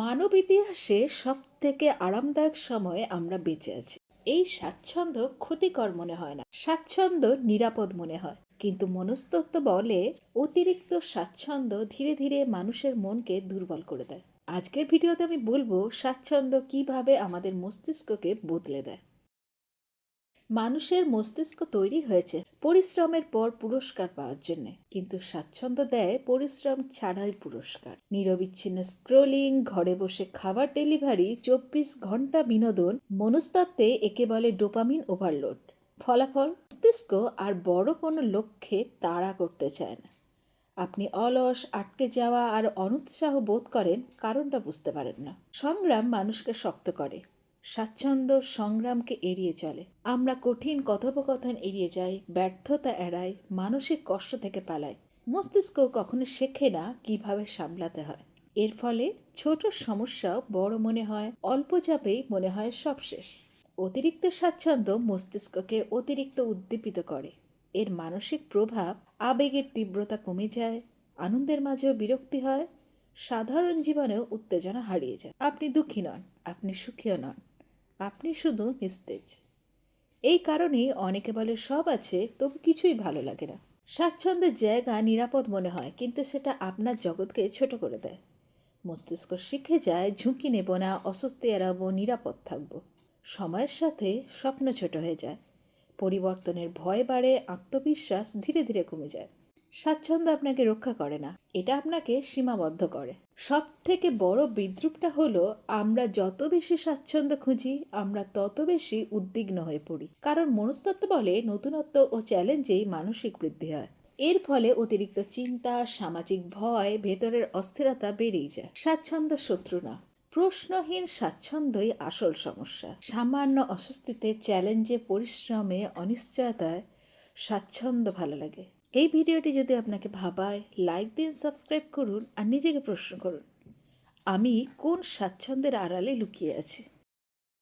মানব ইতিহাসে সব থেকে আরামদায়ক সময়ে আমরা বেঁচে আছি। এই স্বাচ্ছন্দ্য ক্ষতিকর মনে হয় না। স্বাচ্ছন্দ্য নিরাপদ মনে হয়। কিন্তু মনস্তত্ব বলে অতিরিক্ত স্বাচ্ছন্দ্য ধীরে ধীরে মানুষের মনকে দুর্বল করে দেয়। আজকের ভিডিওতে আমি বলব, স্বাচ্ছন্দ্য কীভাবে আমাদের মস্তিষ্ককে বদলে দেয়। মানুষের মস্তিষ্ক তৈরি হয়েছে পরিশ্রমের পর পুরস্কার পাওয়ার জন্য। কিন্তু স্বাচ্ছন্দ্য দেয় পরিশ্রম ছাড়াই পুরস্কার। নিরবিচ্ছিন্ন স্ক্রোলিং ঘরে বসে খাবার ডেলিভারি চব্বিশ ঘণ্টা বিনোদন, মনস্তত্ত্বে একে বলে ডোপামিন ওভারলোড ফলাফল, মস্তিষ্ক আর বড় কোনো লক্ষ্যে তাড়া করতে চায় না। আপনি অলস, আটকে যাওয়া আর অনুৎসাহ বোধ করেন কারণটা বুঝতে পারেন না। সংগ্রাম মানুষকে শক্ত করে। স্বাচ্ছন্দ্য সংগ্রামকে এড়িয়ে চলে। আমরা কঠিন কথোপকথন এড়িয়ে যাই, ব্যর্থতা এড়াই, মানসিক কষ্ট থেকে পালাই। মস্তিষ্ক কখনো শেখে না কীভাবে সামলাতে হয়। এর ফলে ছোট সমস্যাও বড় মনে হয়, অল্প চাপেই মনে হয় সব শেষ। অতিরিক্ত স্বাচ্ছন্দ্য মস্তিষ্ককে অতিরিক্ত উদ্দীপিত করে। এর মানসিক প্রভাব আবেগের তীব্রতা কমে যায়, আনন্দের মাঝেও বিরক্তি হয়, সাধারণ জীবনেও উত্তেজনা হারিয়ে যায়। আপনি দুঃখী নন, আপনি সুখীও নন। আপনি শুধু নিস্তেজ। এই কারণেই অনেকে বলে, সব আছে, তবু কিছুই ভালো লাগে না। স্বাচ্ছন্দ্যের জায়গা নিরাপদ মনে হয়, কিন্তু সেটা আপনার জগৎকে ছোট করে দেয়। মস্তিষ্ক শিখে যায়, ঝুঁকি নেব না, অস্বস্তি এড়াবো, নিরাপদ থাকব। সময়ের সাথে স্বপ্ন ছোট হয়ে যায়। পরিবর্তনের ভয় বাড়ে, আত্মবিশ্বাস ধীরে ধীরে কমে যায়। স্বাচ্ছন্দ্য আপনাকে রক্ষা করে না, এটা আপনাকে সীমাবদ্ধ করে। সব থেকে বড় বিদ্রুপটা হলো, আমরা যত বেশি স্বাচ্ছন্দ্য খুঁজি, আমরা তত বেশি উদ্বিগ্ন হয়ে পড়ি। কারণ মনস্তত্ত্ব বলে নতুনত্ব ও চ্যালেঞ্জেই মানসিক বৃদ্ধি হয়। এর ফলে অতিরিক্ত চিন্তা, সামাজিক ভয়, ভেতরের অস্থিরতা বেড়েই যায়। স্বাচ্ছন্দ্য শত্রু না। প্রশ্নহীন স্বাচ্ছন্দ্যই আসল সমস্যা। সামান্য অস্বস্তিতে চ্যালেঞ্জে, পরিশ্রমে, অনিশ্চয়তায় স্বাচ্ছন্দ্য ভালো লাগে। এই ভিডিওটি যদি আপনাকে ভাবায় লাইক দিন সাবস্ক্রাইব করুন আর নিজেকে প্রশ্ন করুন, আমি কোন স্বাচ্ছন্দ্যের আড়ালে লুকিয়ে আছি?